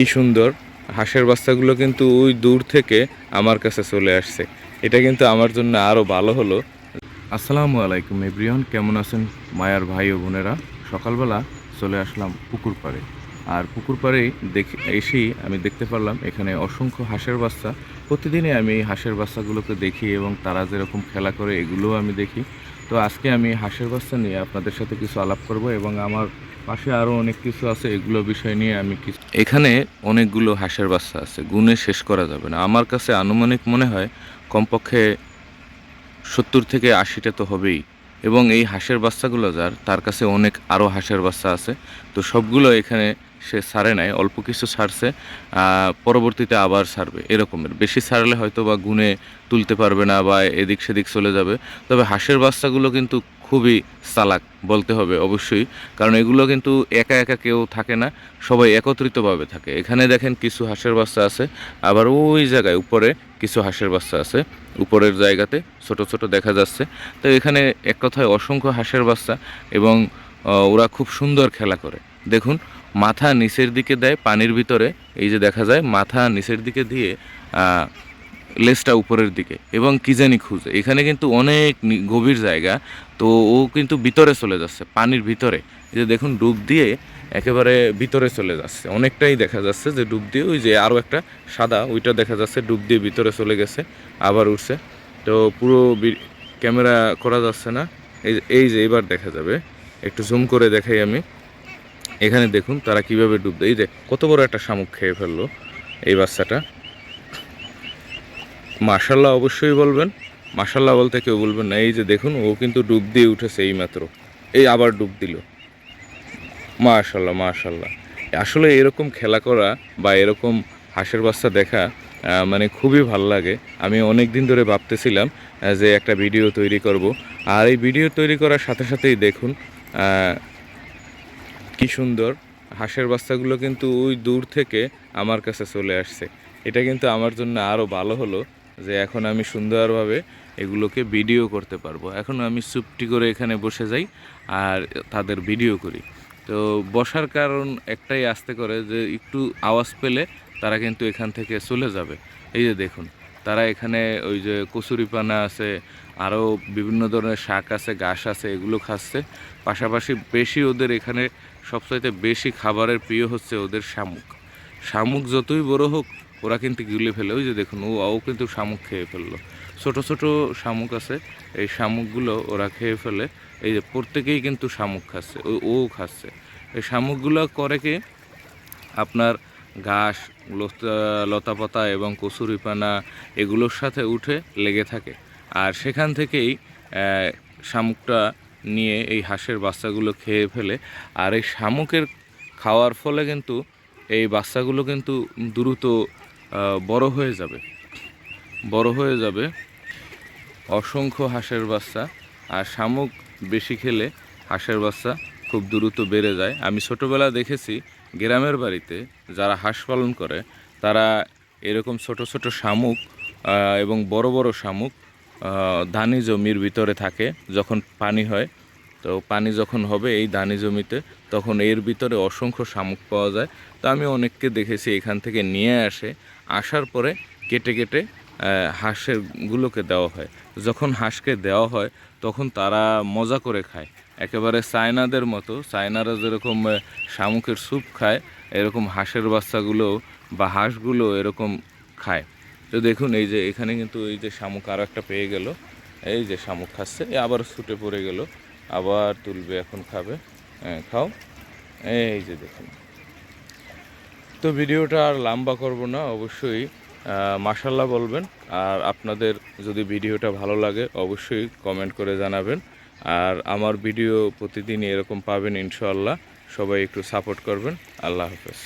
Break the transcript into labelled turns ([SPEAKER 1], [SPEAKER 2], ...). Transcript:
[SPEAKER 1] কি সুন্দর। হাঁসের বাচ্চাগুলো কিন্তু ওই দূর থেকে আমার কাছে চলে আসছে। এটা কিন্তু আমার জন্য আরও ভালো হলো। আসসালামু আলাইকুম এভরিওয়ান, কেমন আছেন মায়ার ভাই ও বোনেরা? সকালবেলা চলে আসলাম পুকুর পাড়ে। আর পুকুর পাড়েই দেখে এসেই আমি দেখতে পারলাম এখানে অসংখ্য হাঁসের বাচ্চা। প্রতিদিনই আমি হাঁসের বাচ্চাগুলোকে দেখি এবং তারা যেরকম খেলা করে এগুলোও আমি দেখি। তো আজকে আমি হাঁসের বাচ্চা নিয়ে আপনাদের সাথে কিছু আলাপ করব এবং আমার পাশে আরও অনেক কিছু আছে, এগুলো বিষয় নিয়ে আমি কিছু এখানে অনেকগুলো হাঁসের বাচ্চা আছে, গুণে শেষ করা যাবে না। আমার কাছে আনুমানিক মনে হয় কমপক্ষে সত্তর থেকে আশিটা তো হবেই। এবং এই হাঁসের বাচ্চাগুলো যার, তার কাছে অনেক আরও হাঁসের বাচ্চা আছে। তো সবগুলো এখানে সে সারে নাই অল্প কিছু আহ, পরবর্তীতে আবার ছাড়বে এরকমের। বেশি ছাড়লে হয়তো বা গুনে তুলতে পারবে না বা এদিক সেদিক চলে যাবে। তবে হাঁসের বাচ্চাগুলো কিন্তু খুবই চালাক বলতে হবে অবশ্যই। কারণ এগুলো কিন্তু একা একা কেউ থাকে না সবাই একত্রিতভাবে থাকে। এখানে দেখেন কিছু হাঁসের বাচ্চা আছে আবার ওই জায়গায় উপরে কিছু হাঁসের বাচ্চা আছে উপরের জায়গাতে ছোট ছোট দেখা যাচ্ছে। তো এখানে এক কথায় অসংখ্য হাঁসের বাচ্চা এবং ওরা খুব সুন্দর খেলা করে। দেখুন মাথা নিচের দিকে দেয় পানির ভিতরে, এই যে দেখা যায় মাথা নিচের দিকে দিয়ে লেজটা উপরের দিকে, এবং কি জানি খুঁজে। এখানে কিন্তু অনেক গভীর জায়গা, তো ও কিন্তু ভিতরে চলে যাচ্ছে, পানির ভিতরে। যে দেখুন, ডুব দিয়ে একেবারে ভিতরে চলে যাচ্ছে। অনেকটাই দেখা যাচ্ছে যে ডুব দিয়ে, ওই যে আরও একটা সাদা, ওইটা দেখা যাচ্ছে ডুব দিয়ে ভিতরে চলে গেছে, আবার উঠছে। তো পুরো ক্যামেরা করা যাচ্ছে না। এই যে- এই যে এবার দেখা যাবে। একটু জুম করে দেখাই আমি। এখানে দেখুন তারা কীভাবে ডুব দেয়। এই যে কত বড় একটা শামুক খেয়ে ফেলল এই বাচ্চাটা। মাশাল্লাহ অবশ্যই বলবেন। মাশাল্লাহ বলতে কেউ বলবেন না। এই যে দেখুন, ও কিন্তু ডুব দিয়ে উঠেছে এই মাত্র এই আবার ডুব দিল। মাশাল্লাহ মাশাল্লাহ আসলে এরকম খেলা করা বা এরকম হাঁসের বাচ্চা দেখা মানে খুবই ভালো লাগে। আমি অনেক দিন ধরে ভাবতেছিলাম যে একটা ভিডিও তৈরি করব। আর এই ভিডিও তৈরি করার সাথে সাথেই দেখুন কি সুন্দর। হাঁসের বাচ্চাগুলো কিন্তু ওই দূর থেকে আমার কাছে চলে আসছে। এটা কিন্তু আমার জন্য আরও ভালো হলো যে এখন আমি সুন্দরভাবে এগুলোকে ভিডিও করতে পারব। এখন আমি চুপটি করে এখানে বসে যাই আর তাদের ভিডিও করি। তো বসার কারণ একটাই আসতে করে যে একটু আওয়াজ পেলে তারা কিন্তু এখান থেকে চলে যাবে। এই যে দেখুন, তারা এখানে ওই যে কচুরিপানা আছে আরও বিভিন্ন ধরনের শাক আছে, ঘাস আছে, এগুলো খাচ্ছে। পাশাপাশি বেশি ওদের এখানে সবচাইতে বেশি খাবারের প্রিয় হচ্ছে ওদের শামুক। শামুক যতই বড় হোক, ওরা কিন্তু গিলে ফেলে। ওই যে দেখুন, ও কিন্তু শামুক খেয়ে ফেলল। ছোট ছোট শামুক আছে, এই শামুকগুলো ওরা খেয়ে ফেলে। এই যে প্রত্যেকেই কিন্তু শামুক খাচ্ছে, ও খাচ্ছে। এই শামুকগুলো করে কি? আপনার ঘাস, লতা- লতাপাতা এবং কচুরিপানা এগুলোর সাথে উঠে লেগে থাকে। আর সেখান থেকেই শামুকটা নিয়ে এই হাঁসের বাচ্চাগুলো খেয়ে ফেলে। আর এই শামুকের খাওয়ার ফলে কিন্তু এই বাচ্চাগুলো কিন্তু দ্রুত বড় হয়ে যাবে। বড় হয়ে যাবে। অসংখ্য হাঁসের বাচ্চা। আর শামুক বেশি খেলে হাঁসের বাচ্চা খুব দ্রুত বেড়ে যায়। আমি ছোটোবেলা দেখেছি গ্রামের বাড়িতে যারা হাঁস পালন করে, তারা এরকম ছোট ছোট শামুক এবং বড় বড় শামুক ধানি জমির ভিতরে থাকে যখন পানি হয়। তো পানি যখন হবে এই ধানি জমিতে তখন এর ভিতরে অসংখ্য শামুক পাওয়া যায়। তো আমি অনেককে দেখেছি এখান থেকে নিয়ে আসে। আসার পরে কেটে কেটে আহ, হাঁসের গুলোকে দেওয়া হয়। যখন হাঁসকে দেওয়া হয় তখন তারা মজা করে খায়। একেবারে চায়নাদের মতো। চায়নারা যেরকম শামুকের স্যুপ খায় এরকম হাঁসের বাচ্চাগুলো বা হাঁসগুলো এরকম খায়। তো দেখুন, এই যে এখানে কিন্তু এই যে শামুক আরও একটা পেয়ে গেল। এই যে শামুক খাচ্ছে আবার ছুটে পড়ে গেল, আবার তুলবে, এখন খাবে। হ্যাঁ খাও। এই যে দেখুন। তো ভিডিওটা আর লম্বা করব না, অবশ্যই মাসাল্লাহ বলবেন। আর আপনাদের যদি ভিডিওটা ভালো লাগে, অবশ্যই কমেন্ট করে জানাবেন। আর আমার ভিডিও প্রতিদিন এরকম পাবেন, ইনশাআল্লাহ। সবাই একটু সাপোর্ট করবেন। আল্লাহ হাফেজ।